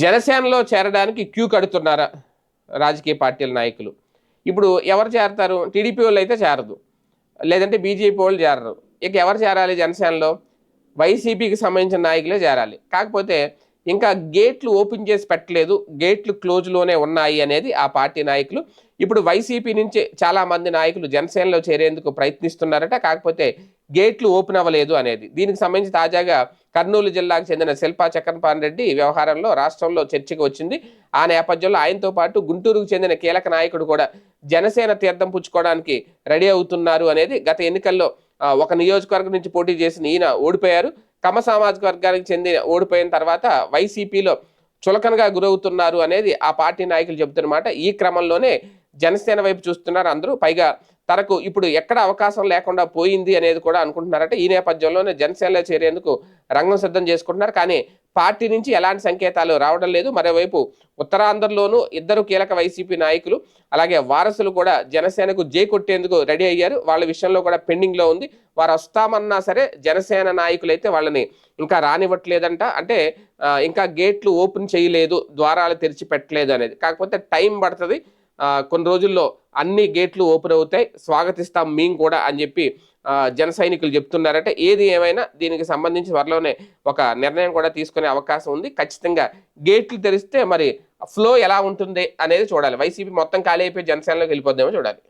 జనసేనలో చేరడానికి క్యూ కడుతున్నారా రాజకీయ పార్టీల నాయకులు? ఇప్పుడు ఎవరు చేరతారు? టీడీపీ వాళ్ళు అయితే చేరదు. లేదంటే బీజేపీ వాళ్ళు చేరరు. ఇక ఎవరు చేరాలి జనసేనలో? వైసీపీకి సంబంధించిన నాయకులే చేరాలి. కాకపోతే ఇంకా గేట్లు ఓపెన్ చేసి పెట్టలేదు. గేట్లు క్లోజ్లోనే ఉన్నాయి అనేది ఆ పార్టీ నాయకులు. ఇప్పుడు వైసీపీ నుంచి చాలా మంది నాయకులు జనసేనలో చేరేందుకు ప్రయత్నిస్తున్నారట. కాకపోతే గేట్లు ఓపెన్ అవ్వలేదు అనేది. దీనికి సంబంధించి తాజాగా కర్నూలు జిల్లాకు చెందిన శిల్పా చక్రపాణిరెడ్డి వ్యవహారంలో రాష్ట్రంలో చర్చకు వచ్చింది. ఆ నేపథ్యంలో ఆయనతో పాటు గుంటూరుకు చెందిన కీలక నాయకుడు కూడా జనసేన తీర్థం పుచ్చుకోవడానికి రెడీ అవుతున్నారు అనేది గత ఎన్నికల్లో ఒక నియోజకవర్గం నుంచి పోటీ చేసిన ఈయన ఓడిపోయారు. కమ సామాజిక వర్గానికి చెందిన ఓడిపోయిన తర్వాత వైసీపీలో చులకనగా గురవుతున్నారు అనేది ఆ పార్టీ నాయకులు చెబుతున్నమాట ఈ క్రమంలోనే జనసేన వైపు చూస్తున్నారు అందరూ. పైగా తనకు ఇప్పుడు ఎక్కడ అవకాశం లేకుండా పోయింది అనేది కూడా అనుకుంటున్నారట ఈ నేపథ్యంలోనే జనసేనలో చేరేందుకు రంగం సిద్ధం చేసుకుంటున్నారు. కానీ పార్టీ నుంచి ఎలాంటి సంకేతాలు రావడం లేదు. మరోవైపు ఉత్తరాంధ్రలోనూ ఇద్దరు కీలక వైసీపీ నాయకులు అలాగే వారసులు కూడా జనసేనకు జై కొట్టేందుకు రెడీ అయ్యారు. వాళ్ళ విషయంలో కూడా పెండింగ్లో ఉంది. వారు వస్తామన్నా సరే జనసేన నాయకులైతే వాళ్ళని ఇంకా రానివ్వట్లేదంట. అంటే ఇంకా గేట్లు ఓపెన్ చేయలేదు ద్వారాలు తెరిచి పెట్టలేదు అనేది. కాకపోతే టైం పడుతుంది. కొన్ని రోజుల్లో అన్ని గేట్లు ఓపెన్ అవుతాయి. స్వాగతిస్తాం మేము కూడా అని చెప్పి జన సైనికులు చెప్తున్నారంటే. ఏది ఏమైనా దీనికి సంబంధించి త్వరలోనే ఒక నిర్ణయం కూడా తీసుకునే అవకాశం ఉంది. ఖచ్చితంగా గేట్లు తెరిస్తే మరి ఫ్లో ఎలా ఉంటుంది అనేది చూడాలి. వైసీపీ మొత్తం ఖాళీ అయిపోయి జనసేనలోకి వెళ్ళిపోద్దేమో చూడాలి.